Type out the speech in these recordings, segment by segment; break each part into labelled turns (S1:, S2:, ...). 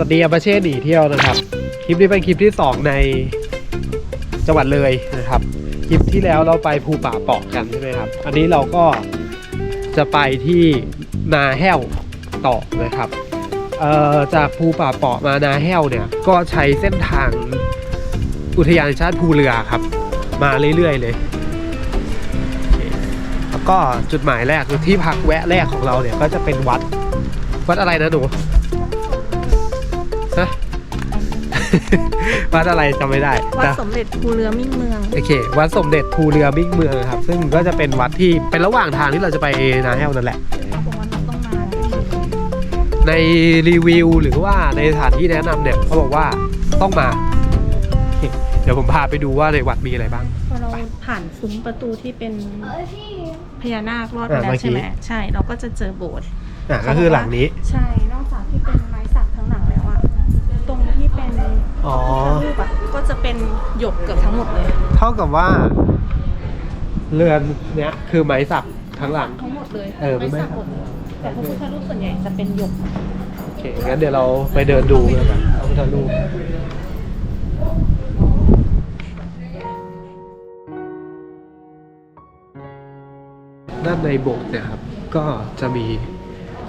S1: สวัสดีอาปาเช่หนีเที่ยวนะครับ คลิปนี้เป็นคลิปที่ 2 ในจังหวัดเลยนะครับ คลิปที่แล้วเราไปภูป่าปาะกันใช่ไหมครับ อันนี้เราก็จะไปที่นาแห้วต่อนะครับเอ่อจากภูป่าปาะมานาแห้วเนี่ยก็ใช้เส้นทางอุทยานชาติภูเรือครับ มาเรื่อยๆเลยแล้วก็จุดหมายแรกคือที่พักแวะแรกของเราเนี่ยก็จะเป็นวัดวัดอะไรนะหนู วัดอะไรจำไม่ได้
S2: วัด
S1: แต่
S2: สมเด็จภูเรือมิ่งเมือง
S1: โอเค วัดสมเด็จภูเรือมิ่งเมืองครับ ซึ่งก็จะเป็นวัดที่เป็นระหว่างทางที่เราจะไปนาแห้วนั่นแหละ
S2: เขาบอกว่าเราต้องมา
S1: ในรีวิวหรือว่าในสถานที่แนะนำเนี่ยเขาบอกว่าต้องมาโอเคเดี๋ยวผมพาไปดูว่าในวัดมีอะไรบ้าง
S2: พอเราผ่านซุ้มประตูที่เป็นพญานาครอดไป
S1: อ่า
S2: แล้ว
S1: เมื่อกี้
S2: ใช่ไหมใช่ เราก็จะเจอโบสถ์
S1: อะก็คือหลังนี้
S2: ใช่ นอกจากที่เป็นไม้สักทั้งหลังแล้วอะตรงที่เป็น
S1: อ๋อ
S2: พระรูปอะก็จะเป็นหยกเกือบทั้งหมดเลย
S1: เท่ากับว่า เรือนเนี้ยคือไม้สักทั้งหลัง
S2: ทั้งหมดเลย
S1: เออมันไม่
S2: ไม้สักหมดเลยแต่พระพุทธรูปส่วนใหญ่จะเป็นหยก
S1: โอเค งั้นเดี๋ยวเราไปเดินดูแล้วกันพระพุทธรูปด้านในโบสถ์เนี่ยครับ ก็จะมี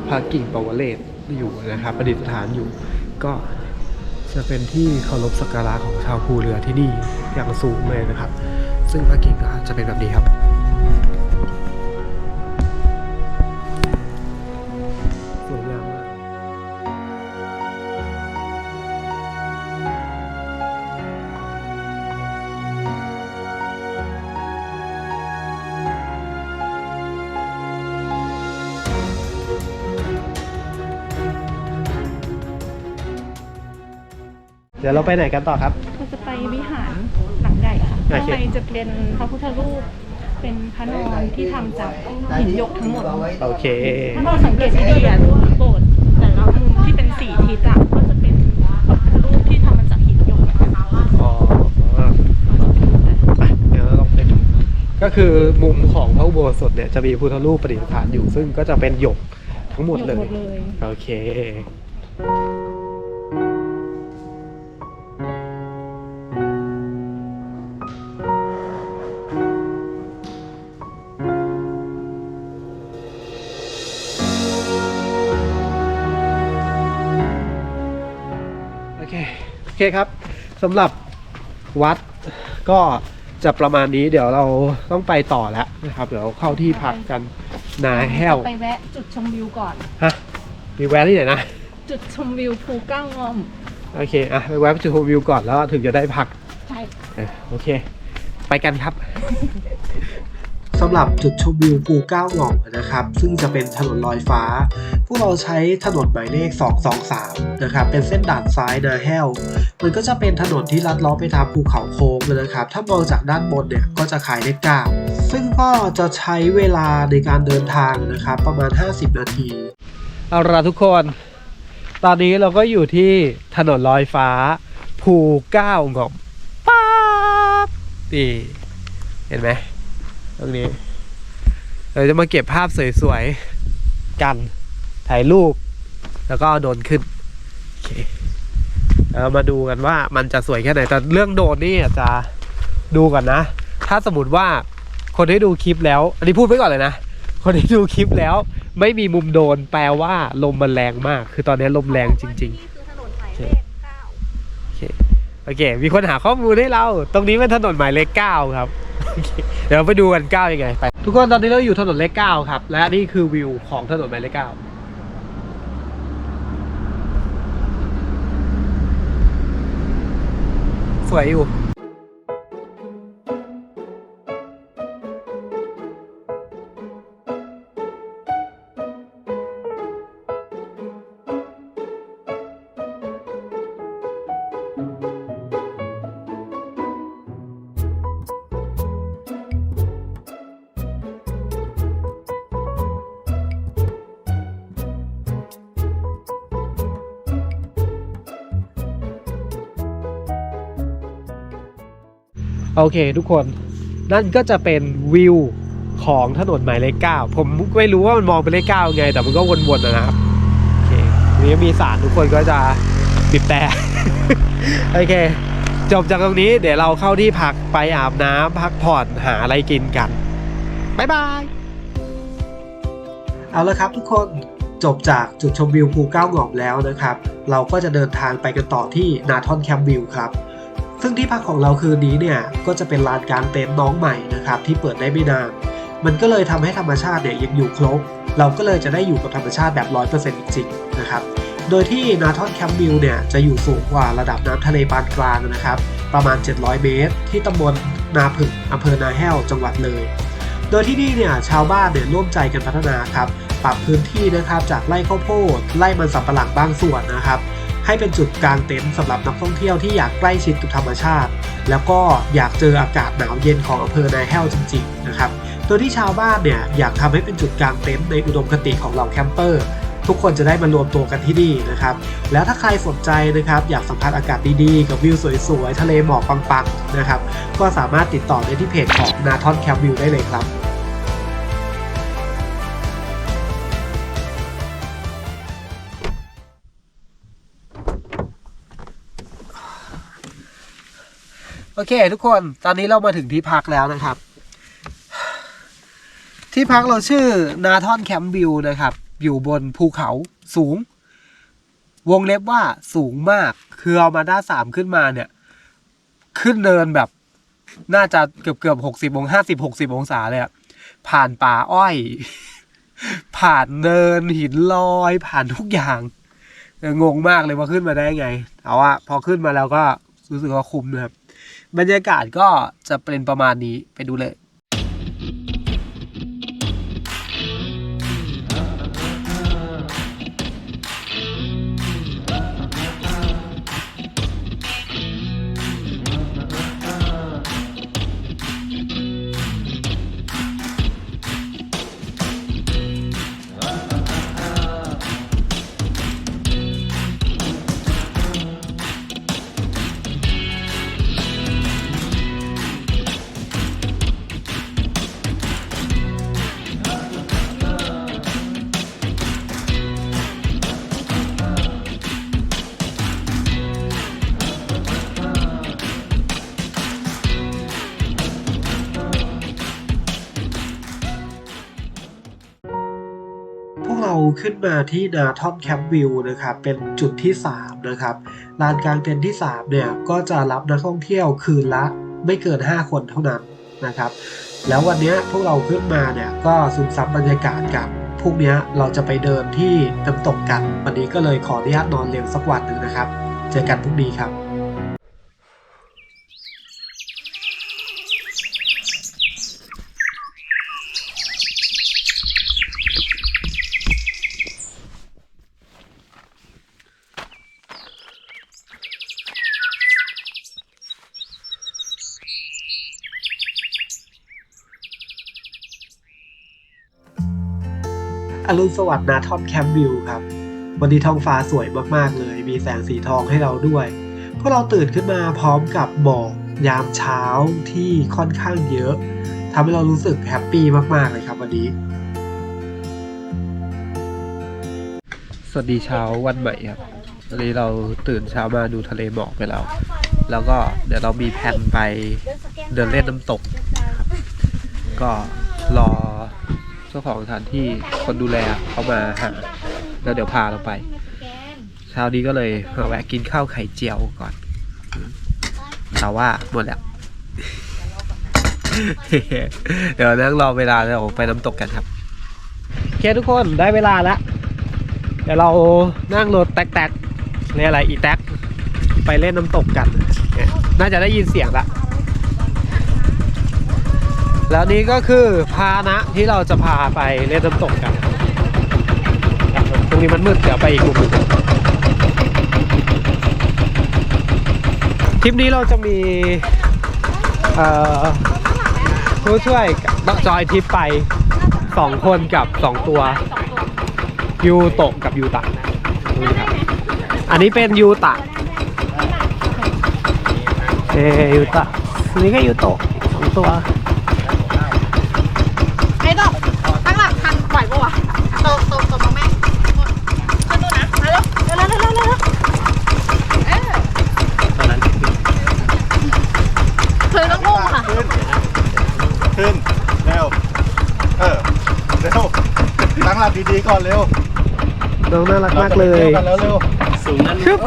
S1: พระกิ่งปวเรศอยู่นะครับ ประดิษฐานอยู่ ก็ จะเป็นที่เคารพสักการะของชาวภูเรือที่นี่อย่างสูงเลยนะครับ ซึ่งพระกิ่งก็จะเป็นแบบนี้ครับ เดี๋ยวเราไปไหนกันต่อครับ
S2: เราจะไปวิหารหลังใหญ่ค่ะ
S1: โอ
S2: ข้าง
S1: เค
S2: ในจะเป็นพระพุทธรูป เป็นพระนอนที่ทำจากหินหยกทั้งหมด
S1: โอเค
S2: ถ้าเราสังเกตดีๆอะโบสถ์แต่ละมุมที่เป็นสี่ทิศอะก็จะเป็นพระพุทธรูปที่ทำมาจากหินหยกนะคะ
S1: อ๋อไปเดี๋ยวเราลองไปดูก็คือมุมของพระอุโบสถเนี่ยจะมีพุทธรูปประดิษฐานอยู่ ซึ่งก็จะเป็นหยกทั้งหมดเลย
S2: หมดเลย
S1: โอเคโอ เคครับสำหรับวัดก็จะประมาณนี้เดี๋ยวเราต้องไปต่อแล้วนะครับ เดี๋ยวเข้าที่พักกันนาแห้ว
S2: ไปแวะจุดชมวิวก่อน
S1: ฮะมีแวะที่ไหนนะ
S2: จุดชมวิวภูเก้างอม
S1: โอเคอะไปแวะจุดชมวิวก่อนแล้วถึงจะได้พัก
S2: ใช่
S1: เออโอเค ไปกันครับ สำหรับจุดชมวิวภูเก้าหง่องนะครับ ซึ่งจะเป็นถนนลอยฟ้า พวกเราใช้ถนนหมายเลข 223 นะครับ เป็นเส้นด่านซ้ายนาแห้วมันก็จะเป็นถนนที่ลัดล้อไปทางภูเขาโค้งนะครับ ถ้ามองจากด้านบนเนี่ยก็จะขายเลขเก้าซึ่งก็จะใช้เวลาในการเดินทางนะครับ ประมาณ 50 นาที เอาละทุกคน ตอนนี้เราก็อยู่ที่ถนนลอยฟ้า ภูเก้าหง่อมป๊าบนี่เห็นไหม ตรงนี้ เราจะมาเก็บภาพสวยๆ กัน ถ่ายรูป แล้วก็เอาโดรนขึ้น โอเคเรามาดูกันว่ามันจะสวยแค่ไหน แต่เรื่องโดรนนี่อาจจะดูก่อนนะ ถ้าสมมติว่าคนที่ดูคลิปแล้ว อันนี้พูดไว้ก่อนเลยนะ คนที่ดูคลิปแล้ว ไม่มีมุมโดรนแปลว่าลมมันแรงมาก คือตอนนี้ลมแรงจริง ๆ
S2: นี่คือถนนหมายเลขเก้า
S1: โอเคโอเค มีคนหาข้อมูลให้เรา ตรงนี้เป็นถนนหมายเลขเก้าครับโอ เดี๋ยวไปดูกันเก้ายังไงไป ทุกคนตอนนี้เราอยู่ถนนเลขเก้าครับ และนี่คือวิวของถนนหมายเลขเก้าสวยอยู่ โอเคทุกคนนั่นก็จะเป็นวิวของถนนหมายเลขเก้าผมไม่รู้ว่ามันมองเป็นเลขเก้าไง แต่มันก็วนๆนะครับโอเคนี้มีสารทุกคนก็จะบีบแต่โอเค จบจากตรงนี้เดี๋ยวเราเข้าที่พักไปอาบน้ำพักผ่อนหาอะไรกินกันบ๊ายบายเอาละครับทุกคนจบจากจุดชมวิวภูเก้าหงอบแล้วนะครับ เราก็จะเดินทางไปกันต่อที่นาทอนแคมป์วิวครับ ซึ่งที่พักของเราคืนนี้เนี่ยก็จะเป็นลานกลางเต็นท์น้องใหม่นะครับที่เปิดได้ไม่นานมันก็เลยทำให้ธรรมชาติเนี่ยยังอยู่ครบ เราก็เลยจะได้อยู่กับธรรมชาติแบบ 100%จริงๆนะครับโดยที่นาทอนแคมป์วิวเนี่ยจะอยู่สูงกว่าระดับน้ำทะเลปานกลางนะครับประมาณ 700 เมตร ที่ตำบลนาผึ่งอำเภอนาแห้วจังหวัดเลย โดยที่นี่เนี่ยชาวบ้านเนี่ยร่วมใจกันพัฒนาครับปรับพื้นที่นะครับจากไร่ข้าวโพดไร่มันสำปะหลังบางส่วนนะครับ ให้เป็นจุดกลางเต็นท์สำหรับนักท่องเที่ยวที่อยากใกล้ชิดกับธรรมชาติ แล้วก็อยากเจออากาศหนาวเย็นของอำเภอนาแห้วจริงๆนะครับโดยที่ชาวบ้านเนี่ยอยากทำให้เป็นจุดกลางเต็นท์ในอุดมคติของเหล่าแคมเปอร์ทุกคนจะได้มารวมตัวกันที่นี่นะครับ แล้วถ้าใครสนใจนะครับอยากสัมผัสอากาศดีๆ กับวิวสวยๆ ทะเลหมอกปังๆนะครับ ก็สามารถติดต่อได้ที่เพจของนาทอนแคมป์วิวได้เลยครับ โอเค ทุกคนตอนนี้เรามาถึงที่พักแล้วนะครับ ที่พักเราชื่อนาทอนแคมป์วิวนะครับ อยู่บนภูเขาสูง วงเล็บว่าสูงมาก คือเอามาด้าสามขึ้นมาเนี่ย ขึ้นเนินแบบน่าจะเกือบเกือบหกสิบองห้าสิบหกสิบองศาเลยอะผ่านป่าอ้อย ผ่านเนินหินลอย ผ่านทุกอย่างงงมากเลยว่าขึ้นมาได้ไง แต่ว่าพอขึ้นมาแล้วก็รู้สึกว่าคุ้มนะครับ บรรยากาศก็จะเป็นประมาณนี้ไปดูเลย ขึ้นมาที่นาทอมแคมป์วิวนะครับเป็นจุดที่ 3 นะครับลานกลางเต็นท์ที่ 3 เนี่ย ก็จะรับนักท่องเที่ยวคืนละไม่เกิน 5 คนเท่านั้นนะครับ แล้ววันนี้พวกเราขึ้นมาเนี่ยก็ซึมซับบรรยากาศกันพรุ่งนี้เราจะไปเดินที่น้ำตกกัน วันนี้ก็เลยขออนุญาตนอนเร็วสักวันหนึ่งนะครับ เจอกันพรุ่งนี้ครับ อรุณสวัสดิ์นาทอนแคมป์วิวครับ วันนี้ท้องฟ้าสวยมากๆเลย มีแสงสีทองให้เราด้วยพวกเราตื่นขึ้นมาพร้อมกับหมอกยามเช้าที่ค่อนข้างเยอะทำให้เรารู้สึกแฮปปี้มากๆเลยครับวันนี้ สวัสดีเช้าวันใหม่ครับวันนี้เราตื่นเช้ามาดูทะเลหมอกไปแล้ว แล้วก็เดี๋ยวเรามีแผนไปเดินเล่นน้ำตก ก็รอ เจ้าของสถานที่คนดูแลเขามาหาแล้วเดี๋ยวพาเราไป เช้านี้ก็เลยมาแวะกินข้าวไข่เจียวก่อน แต่ว่าหมดแล้วเดี๋ยวนั่งรอเวลาเราไปน้ำตกกันครับโอเคทุกคนได้เวลาแล้วเดี๋ยวเรานั่งรถแท็กๆเรียกอะไรอีแท็กไปเล่นน้ำตกกันเนี่ยน่าจะได้ยินเสียงละ แล้วนี้ก็คือพานะที่เราจะพาไปเล่นน้ำตกกัน ตรงนี้มันมืดเดี๋ยวไปอีกมุมนึงทริปนี้เราจะมีเอ่อผู้ช่วยกับจอยทิปไปสองคนกับสองตัวยูโตะกับยูตะดูดิครับ อันนี้เป็นยูตะเอยูตะอันนี้ก็ยูโตะสองตัว
S3: ไอ้ดอกตั้งหลักทันไหวปะวะโตโตโตมาแม่ขึ้นดูนะมาเร็วเร็วเร็วเร็วเร็ว
S4: หลักดีๆก่อนเร็ว
S1: น้องน่ารักมากเลย
S4: ราจะไปที่วกันแล้วเร็ว
S5: สูงนั้น
S1: ชึบ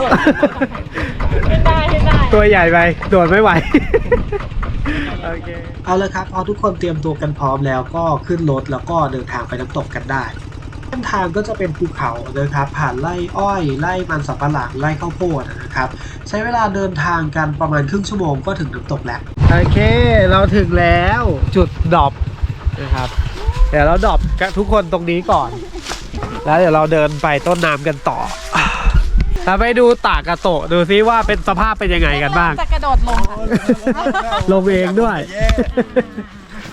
S2: ให้ได้ให้ได้
S1: ตัวใหญ่ไปโดดไม่ไหว โอเค เอาละครับพอทุกคนเตรียมตัวกันพร้อมแล้วก็ขึ้นรถแล้วก็เดินทางไปน้ำตกกันได้เส้นทางก็จะเป็นภูเขานะครับผ่านไร่อ้อยไร่มันสับปะหลังไร่ข้าวโพดนะครับ ใช้เวลาเดินทางกันประมาณครึ่งชั่วโมงก็ถึงน้ำตกแล้ว โอเค เราถึงแล้วจุดดรอปนะครับ เดี๋ยวเราดรอป กับทุกคนตรงนี้ก่อน แล้วเดี๋ยวเราเดินไปต้นน้ำกันต่อเราไปดูตากกระโตะดูซิว่าเป็นสภาพเป็นยังไงกันบ้าง
S3: จะกระโดดลงค่ะ
S1: ลงเองด้วย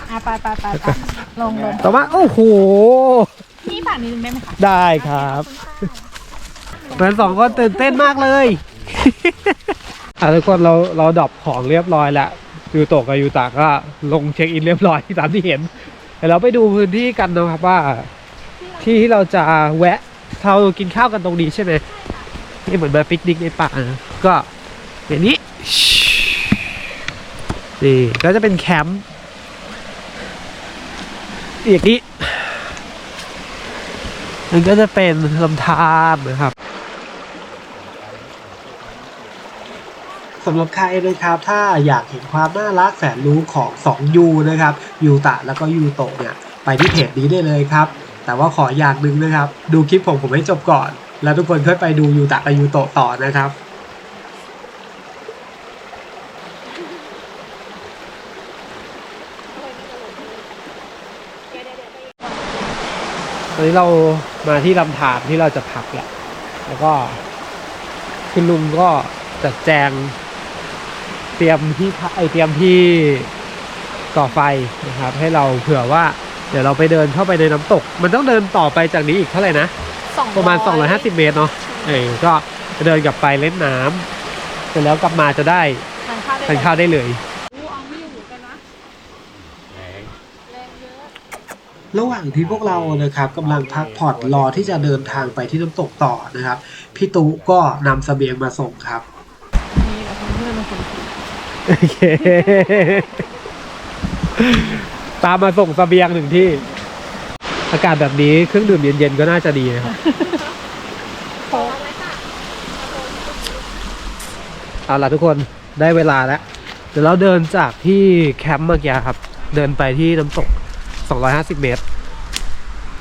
S3: อะไปไปไปไปลงลง
S1: แต่ว่าโอ้โห
S3: พี่ฝั่งนี้ได้ไหมคะ
S1: ได้ครับเหมือนสองคนตื่นเต้นมากเลย อะทุกคนเราเราดรอปของเรียบร้อยแล้วยูโตะกับยูตะก็ลงเช็คอินเรียบร้อยตามที่เห็น เดี๋ยวเราไปดูพื้นที่กันนะครับว่า ที่ที่เราจะแวะเรากินข้าวกันตรงนี้ใช่ไหมนี่เหมือนมาปิกนิกในป่านะก็อย่างนี้นี่ก็จะเป็นแคมป์อย่างนี้มันก็จะเป็นลำธารนะครับ สำหรับใครนะครับถ้าอยากเห็นความน่ารักแสนรู้ของ2ยูนะครับยูตะแล้วก็ยูโตะเนี่ยไปที่เพจนี้ได้เลยครับ แต่ว่าขออย่างหนึ่งนะครับ ดูคลิปผมผมให้จบก่อน แล้วทุกคนค่อยไปดูยูตะกับยูโตะต่อนะครับตอนนี้เรามาที่ลำธารที่เราจะพักแหละแล้วก็คุณลุงก็จัดแจง เตรียมที่พักไอเตรียมที่ก่อไฟนะครับ ให้เราเผื่อว่าเดี๋ยวเราไปเดินเข้าไปในน้ำตก มันต้องเดินต่อไปจากนี้อีกเท่าไหร่นะประมาณ 250 เมตรเนาะเออก็จะเดินกลับไปเล่นน้ำเสร็จแล้วกลับมาจะได้
S3: ทานข้าวได้
S1: ทานข้าวได้เลย
S3: อู้เอาไม่อยู่กันนะ
S5: แรง
S3: แรงเยอะ
S1: ระหว่างที่พวกเรานะครับกำลังพักผ่อนรอที่จะเดินทางไปที่น้ำตกต่อนะครับ พี่ตุ๊ก็นำเสบียงมาส่งครับ
S3: นี่แหละเพื่อนๆเป็นคนคิด
S1: โอเค ตามมาส่งเสบียงหนึ่งที่ อากาศแบบนี้เครื่องดื่มเย็นๆก็น่าจะดีนะครับเอาล่ะทุกคนได้เวลาแล้ว เดี๋ยวเราเดินจากที่แคมป์เมื่อกี้ครับ เดินไปที่น้ำตก 250 เมตร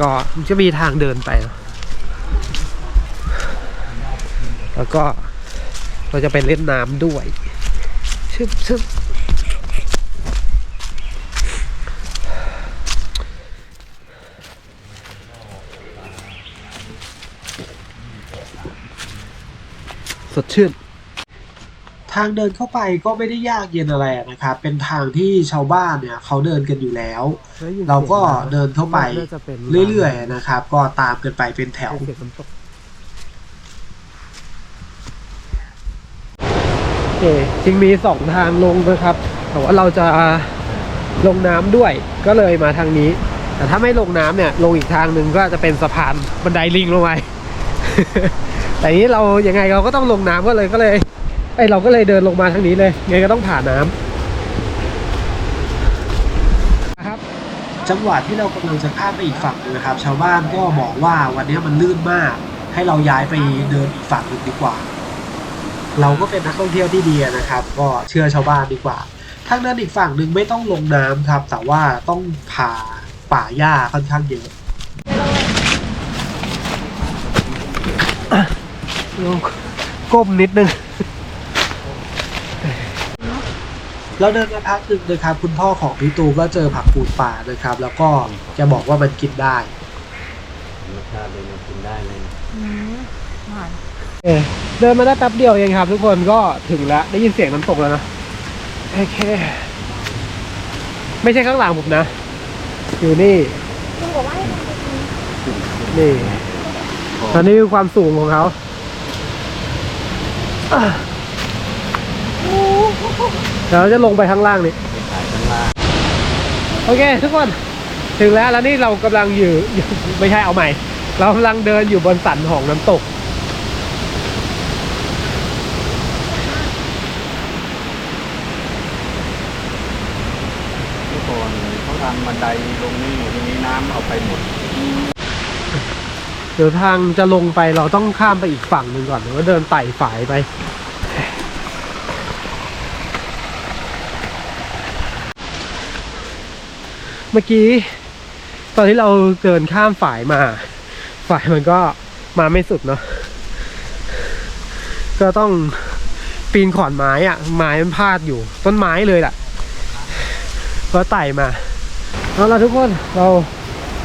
S1: ก็จะมีทางเดินไป แล้วก็เราจะไปเล่นน้ำด้วย ชึบชึบสดชื่น ทางเดินเข้าไปก็ไม่ได้ยากเย็นอะไรนะครับ เป็นทางที่ชาวบ้านเนี่ยเขาเดินกันอยู่แล้ว เราก็เดินเข้าไปเรื่อยๆนะครับ ก็ตามกันไปเป็นแถวโอ เคจริงมีสองทางลงนะครับ แต่ว่าเราจะลงน้ำด้วยก็เลยมาทางนี้ แต่ถ้าไม่ลงน้ำเนี่ยลงอีกทางหนึ่งก็จะเป็นสะพานบันไดลิงลงไปแต่นี้เรายังไงเราก็ต้องลงน้ำก็เลยก็เลยไอเราก็เลยเดินลงมาทางนี้เลยไงก็ต้องผ่านน้ำครับ จังหวะที่เรากำลังจะข้ามไปอีกฝั่งนะครับ ชาวบ้านก็บอกว่าวันนี้มันลื่นมาก ให้เราย้ายไปเดินอีกฝั่งหนึ่งดีกว่า เราก็เป็นนักท่องเที่ยวที่ดีนะครับ ก็เชื่อชาวบ้านดีกว่าทางเดินอีกฝั่งหนึ่งไม่ต้องลงน้ำครับ แต่ว่าต้องผ่าป่าหญ้าค่อนข้างเยอะลงก้มนิดนึงเราเดินมาพักหนึ่งนะครับ คุณพ่อของพี่ตูก็เจอผักปูดป่านะครับ แล้วก็จะบอกว่ามันกินได้
S5: รสชาติเลยมันกินได้เลย
S3: อืมหวาน
S1: เออเดินมาได้แป๊บเดียวเองครับ ทุกคนก็ถึงแล้วได้ยินเสียงน้ำตกแล้วนะโอเค ไม่ใช่ข้างหลังผมนะ อยู่นี่
S3: คุณบอกว่าให้มัน
S1: นี่ตอนนี้คือความสูงของเขาอะเดี๋ยวเราจะลงไปข้างล่างนี่
S5: ไปขายข้างล่าง
S1: โอเค ทุกคน ถึงแล้วแล้วนี่เรากำลังอยู่อยู่ไม่ใช่เอาใหม่ เรากำลังเดินอยู่บนสันของน้ำตก
S5: เมื่อก่อนเขาทำบันไดลงนี่ทีนี้น้ำเอาไปหมด
S1: โเดี๋ยวทางจะลงไปเราต้องข้ามไปอีกฝั่งหนึ่งก่อนหรือว่าเดินไต่ฝายไป เมื่อกี้ ตอนที่เราเดินข้ามฝายมา ฝายมันก็มาไม่สุดเนาะก็ต้องปีนขอนไม้อะไม้มันพาดอยู่ ต้นไม้เลยแหละก็ไต่มาเอาละทุกคนเรา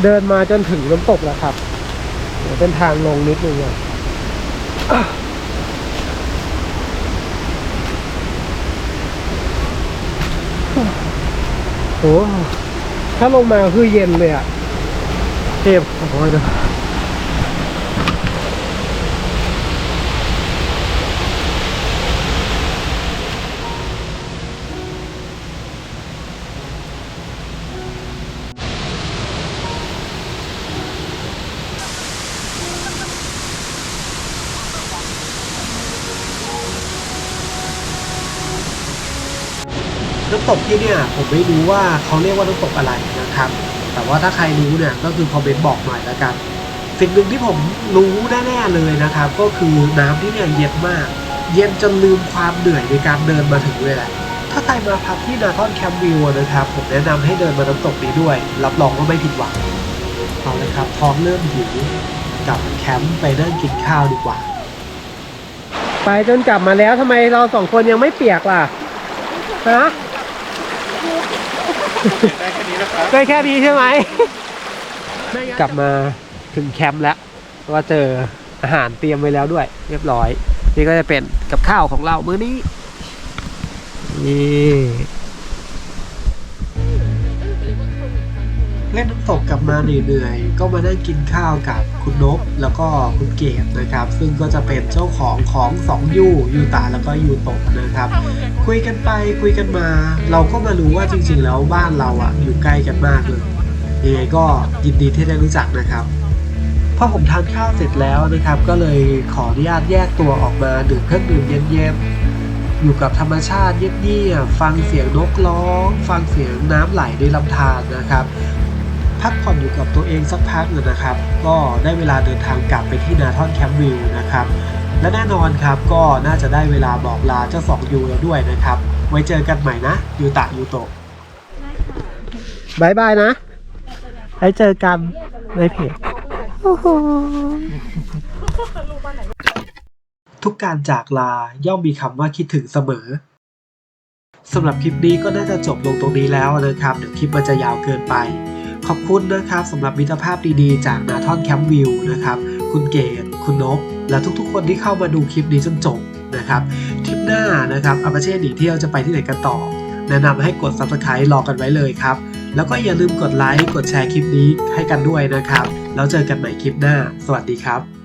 S1: เดินมาจนถึงน้ำตกแล้วครับเดี๋ยวเป็นทางลงนิดนึงอะโอ้ถ้าลงมาคือเย็นเลยอะเทพโอ้ยเดี๋ยว น้ำตกที่เนี่ยผมไม่รู้ว่าเขาเรียกว่าน้ำตกอะไรนะครับ แต่ว่าถ้าใครรู้เนี่ยก็คือคอมเมนต์บอกหน่อยแล้วกัน สิ่งหนึ่งที่ผมรู้แน่ๆเลยนะครับ ก็คือน้ำที่เนี่ยเย็นมาก เย็นจนลืมความเหนื่อยในการเดินมาถึงเลยแหละถ้าใครมาพักที่นาคอนแคมป์วิวนะครับ ผมแนะนำให้เดินมาน้ำตกนี้ด้วย รับรองว่าไม่ผิดหวังเอาเลยครับท้องเริ่มหิวกลับแคมป์ไปนั่งกินข้าวดีกว่า ไปจนกลับมาแล้วทำไมเราสองคนยังไม่เปียกล่ะ ฮะ
S5: ได้แค่นี้นะครับ
S1: ได้แค่นี้ใช่ไหม กลับมาถึงแคมป์แล้ว ว่าเจออาหารเตรียมไว้แล้วด้วย เรียบร้อย นี่ก็จะเป็นกับข้าวของเรามื้อนี้นี่ เล่นน้ำตกกลับมาเหนื่อยๆก็มานั่งกินข้าวกับคุณนกแล้วก็คุณเกดนะครับ ซึ่งก็จะเป็นเจ้าของของสองยูยูตาแล้วก็ยูโตะนะครับ คุยกันไปคุยกันมา เราก็มารู้ว่าจริงๆแล้วบ้านเราอะอยู่ใกล้กันมากเลยยังไงก็ยินดีที่ได้รู้จักนะครับพอผมทานข้าวเสร็จแล้วนะครับ ก็เลยขออนุญาตแยกตัวออกมาดื่มเครื่องดื่มเย็นๆอยู่กับธรรมชาติเงียบๆฟังเสียงนกร้อง ฟังเสียงน้ำไหลในลำธารนะครับ พักผ่อนอยู่กับตัวเองสักพักหนึ่งนะครับ ก็ได้เวลาเดินทางกลับไปที่นาทอนแคมป์วิวนะครับและแน่นอนครับก็น่าจะได้เวลาบอกลาเจ้าสองยูแล้วด้วยนะครับ ไว้เจอกันใหม่นะยูตะยูโตะบายบายนะไว้เจอกันในเพจทุกการจากลาย่อมมีคำว่าคิดถึงเสมอสำหรับคลิปนี้ก็น่าจะจบลงตรงนี้แล้วนะครับ เดี๋ยวคลิปมันจะยาวเกินไป ขอบคุณนะครับสำหรับมิตรภาพดีๆ จากนาทอนแคมป์วิวนะครับ คุณเกดคุณนก และทุกๆ คนที่เข้ามาดูคลิปนี้จนจบนะครับทริปหน้านะครับอาปาเช่หนีเที่ยวจะไปที่ไหนกันต่อ แนะนำให้กด subscribe รอกันไว้เลยครับ แล้วก็อย่าลืมกดไลค์กดแชร์คลิปนี้ให้กันด้วยนะครับ แล้วเจอกันใหม่คลิปหน้า สวัสดีครับ